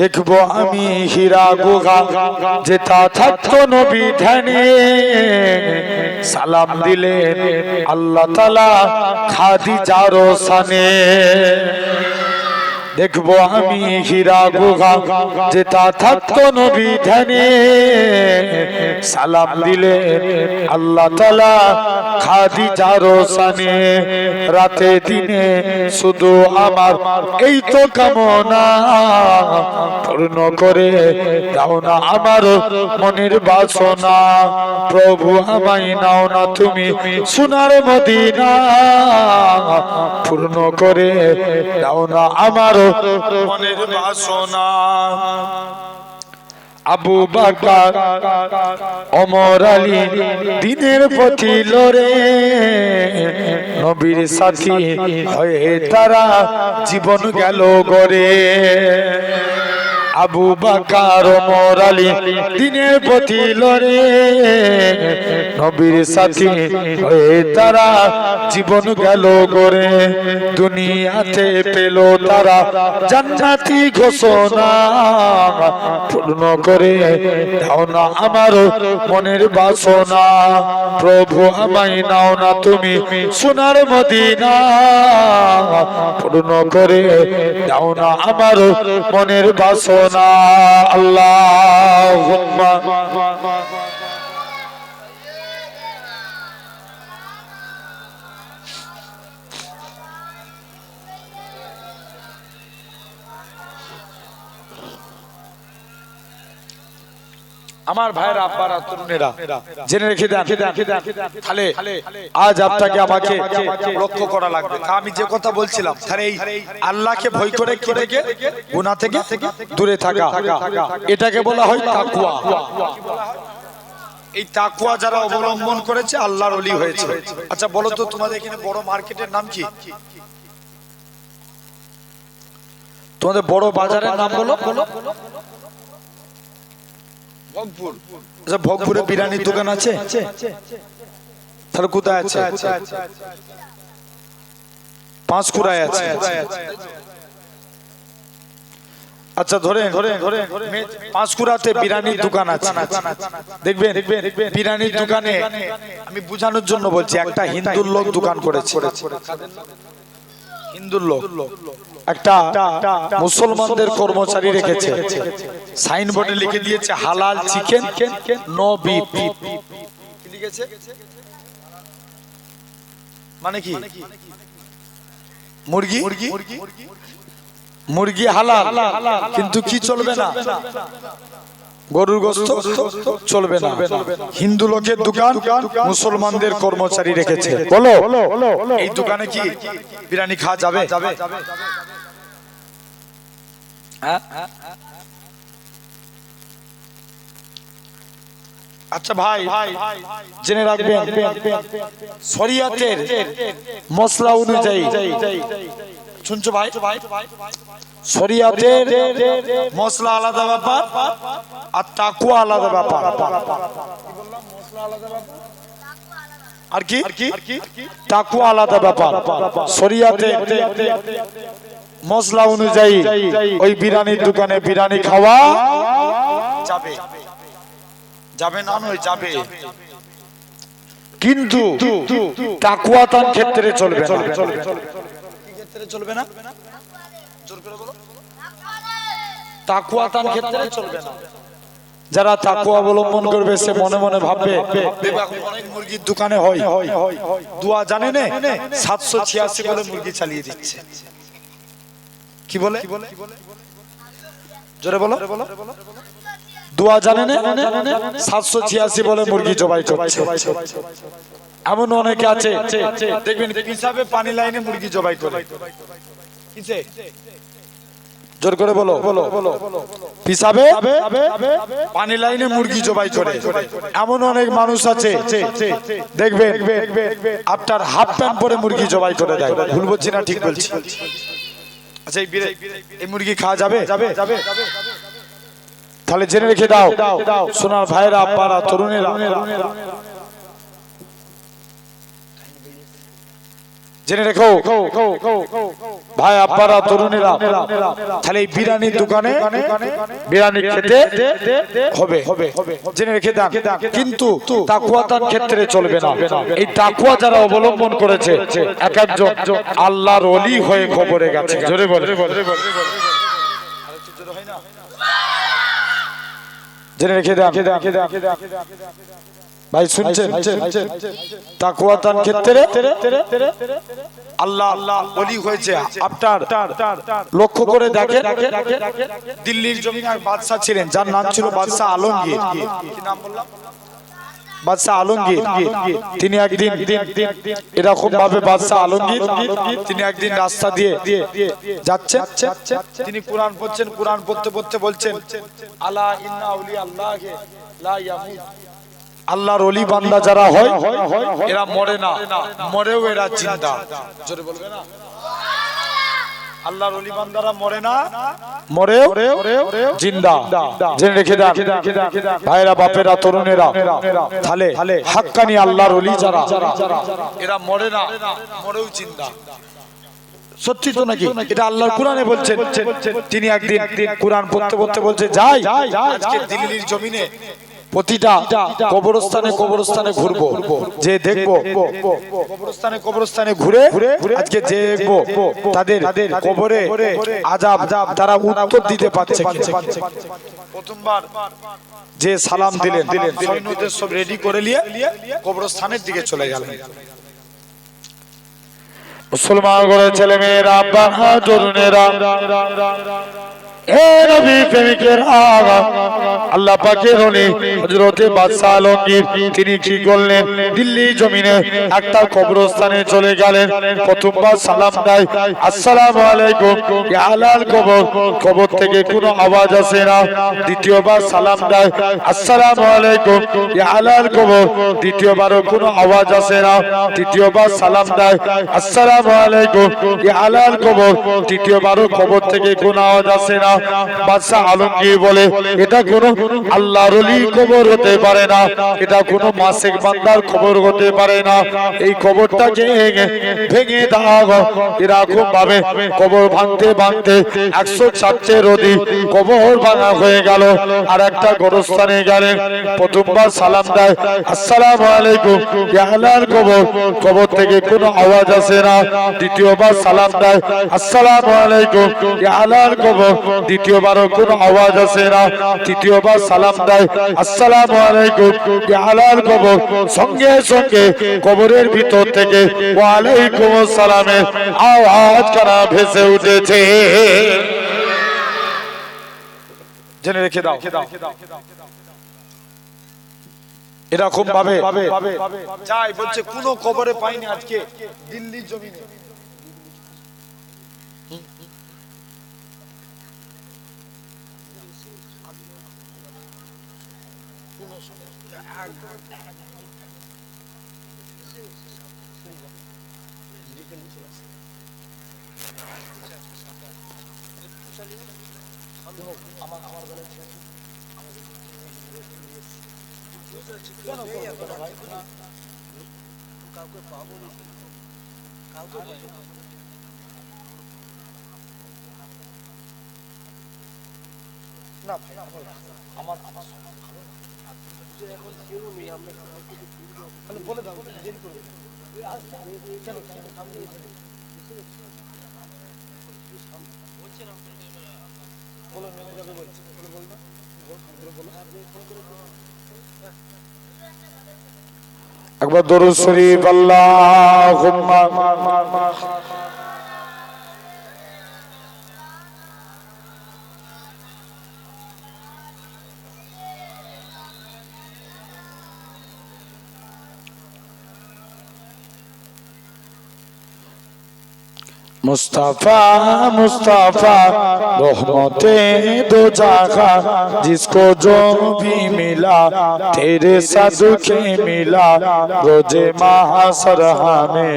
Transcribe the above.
দেখব আমি হীরা গুহা যেটা থাকতো নবী ধ্যানে। সালাম দিলেন আল্লাহ তালা খাদি যারো সানে দেখব আমি হীরা গুহা যেটা থাকতো নবী ধ্যানে। সালাম দিলেন আল্লাহ তালা খাদি যারো সানে। রাতে দিনে শুধু আমার এই তো কামনা পূর্ণ করে দাও না আমার মনের বাসনা। প্রভু আমায় নাও না তুমি সোনার মদিনা। পূর্ণ করে দাও না আমার আবু বাকার অমর আলী দিনের পথি লড়ে। নবীর সাথী হয়ে তারা জীবন গেল গড়ে। আবু বাকার ওমর আলী দিনের প্রতি লড়ে। নবীর সাথী হয়ে তারা জীবন গেল গড়ে। দুনিয়াতে পেল তারা জান্নাতি ঘোষণা। পূর্ণ করে দাও না আমার মনের বাসনা। প্রভু আমায় নাও না তুমি সোনার মদিনা। পূর্ণ করে দাও না আমার মনের বাসনা। আল্লাহ আমার ভাইয়ের আব্বারা তরুণেরা জেনে রেখে দেন তাহলে আজ আপনাকে আমাকে লক্ষ্য করা লাগবে। আমি যে কথা বলছিলাম তাহলে এই আল্লাহকে ভয় করে কি থেকে? গুনাহ থেকে দূরে থাকা। এটাকে বলা হয় তাকওয়া। এই তাকুয়া যারা অবলম্বন করেছে আল্লাহর অলি হয়েছে। আচ্ছা বলো তো তোমাদের এখানে বড় মার্কেটের নাম কি? তোমাদের বড় বাজারের নাম বলো। আচ্ছা ভোগপুরে বিরিয়ানির দোকান আছে? তাহলে কোথায় আছে? পাঁশকুড়ায় আছে। আচ্ছা ধরে ধরে ধরে পাঁশকুড়াতে বিরিয়ানির দোকান আছে। দেখবেন বিরিয়ানির দোকানে আমি বুঝানোর জন্য বলছি একটা হিন্দুর লোক দোকান করেছে। হিন্দুর লোক। একটা মুসলমানদের কর্মচারী রেখেছে। সাইনবোর্ডে লিখে দিয়েছে, হালাল চিকেন নো বিফ লিখেছে? মানে কি? মুরগি? মুরগি হালাল, কিন্তু কি চলবে না? গরুর গোস্ত চলবে না। হিন্দু লোকের দোকান মুসলমানদের কর্মচারী রেখেছে। বলো, এই দোকানে কি বিরিয়ানি খাওয়া যাবে? আচ্ছা ভাই জেনে রাখবেন শরিয়াতের মশলা অনুযায়ী শুনছো ভাই শরিয়াতের মশলা আলাদা ব্যাপার আর তাকুয়া আলাদা ব্যাপার আর কি? আলাদা ব্যাপার। শরিয়াতে মশলা অনুযায়ী ওই দোকানে বিরিয়ানি খাওয়া যাবে। যাবে না নয় যাবে। কিন্তু তাকুয়া তার ক্ষেত্রে চলবে ক্ষেত্রে চলবে না? জোর করে বলো। তাকুয়া তার ক্ষেত্রে চলবে না। যারা তাকুয়া অবলম্বন করবে, সে মনে মনে ভাববে মুরগির দোকানে হয়। দুয়া জানে সাতশো ছিয়াশি বলে মুরগি চালিয়ে দিচ্ছে। কি বলে? জোরে বলো। দোয়া জানে সাতশো ছিয়াশি বলে মুরগি জবাই করছে। এমন অনেকে আছে। দেখবেন পিসাবে পানি লাইনে মুরগি জবাই করে। জোর করে বলো। পিসাবে? পানি লাইনে মুরগি জবাই করে। এমন অনেক মানুষ আছে, দেখবেন, আপনার হাফ প্যান্ট পরে মুরগি জবাই করে দেয়। ভুল বলছি না, ঠিক বলছি। আচ্ছা এই মুরগি খাওয়া যাবে? তাহলে জেনে রেখে দাও দাও সোনার ভাইরা আব্বারা, তরুণেরা। জেনে রেখো। ভাই আব্বারা তরুণেরা, তাহলে এই বিরিয়ানির দোকানে বিরিয়ানি খেতে হবে। জেনে রেখে দেন। কিন্তু তাকুয়া তার ক্ষেত্রে চলবে না। এই তাকুয়া যারা অবলম্বন করেছে, এক একজন আল্লাহর অলি হয়ে খবরে গেছে। জোরে বলে জেনে রেখে দেন। ভাই শুনছেন? তাকুয়া তার ক্ষেত্রে আল্লাহ আল্লাহ অলি হয়েছে আপনার লক্ষ্য করে দেখেন। দিল্লির বাদশাহ ছিলেন যার নাম ছিল বাদশাহ আলমগীর। কি নাম বললাম? বাদশাহ আলমগীর। তিনি একদিন এরকম ভাবে বাদশাহ আলমগীর তিনি একদিন রাস্তা দিয়ে যাচ্ছেন। তিনি কোরআন পড়ছেন কোরআন পড়তে পড়তে বলছেন আলা ইন্না আউলিয়া আল্লাহকে লা ইয়ামুত। আল্লাহর অলি বান্দা যারা হয় এরা মরে না। মরেও এরা চিন্তা জোরে বলবে না আল্লাহর অলি বান্দারা মরে না মরেও জিন্দা। জেনে রেখে দেন ভাইরা বাপেরা তরুণেরা তাহলে হাক্কানি আল্লাহর অলি যারা। এরা মরে না মরেও চিন্তা সত্যি তো নাকি? এটা আল্লাহর কোরআনে বলছেন। তিনি একদিন কোরআন পড়তে পড়তে বলছে যাই আজকে দিল্লির জমিনে প্রতিটা কবরস্থানে কবরস্থানে ঘুরবো। যে দেখব, কবরস্থানে কবরস্থানে ঘুরে আজকে যে দেখব, তাদের কবরে আজাব তারা উত্তর দিতে পারছে প্রথমবার যে সালাম দিলেন দিলেন সৈন্যদের সব রেডি করে নিয়ে কবরস্থানের দিকে চলে গেলেন। মুসলমান করে ছেলে মেয়েরা আব্বা তরুণেরা কবর থেকে আওয়াজ আসে না। দ্বিতীয়বার সালাম দেয় আলাইকুম আলাল কবর দ্বিতীয়বারও কোনো আওয়াজ আসে না। তৃতীয়বার সালাম দেয়, আসসালামু আলাইকুম আলাল কবর তৃতীয়বারও কবর থেকে কোনো আওয়াজ আসে না। বাদশাহ আলমগীর বলে, এটা কোনো আল্লাহর কবর হতে পারে না। এটা কোনো মাসিক বান্দার খবর হতে পারে না। এই কবরটাকে ভেঙে ভেঙে হয়। এরকম ভাবে কবর ভাঙতে ভাঙতে একশো চারটের অধিক কবর ভাঙা হয়ে গেল। আর একটা গোরস্থানে গেলেন প্রথমবার সালাম দেয়, আসসালাম আলাইকুম। ইয়াহলার কবর। কবর থেকে কোনো আওয়াজ আসে না। দ্বিতীয়বার সালাম দেয়, আসসালাম আলাইকুম। ইয়াহলার কবর। দ্বিতীয়বারও কোনো আওয়াজ আসে না। তৃতীয়বার সালাম দেয়। আসসালাম আলাইকুম। ইয়াহলার কবর। সঙ্গে সঙ্গে কবরের ভিতর থেকে ওয়ালাইকুম আসসালামের আওয়াজ কারা ভেসে উঠেছে। জেনে রেখে দাও। এরকম ভাবে। যাই বলছে, কোনো কবরে পাইনি আজকে। দিল্লির জমিনে। কাউকে পাবো না কাউকে পাবো না না ভাই আমার আমার একবার দরুদ শরীফ আল্লাহুম্মা। मुस्तफा मुस्तफा रहमते दो जगह जिसको जो भी मिला तेरे सदके मिला रोजे महासर हमें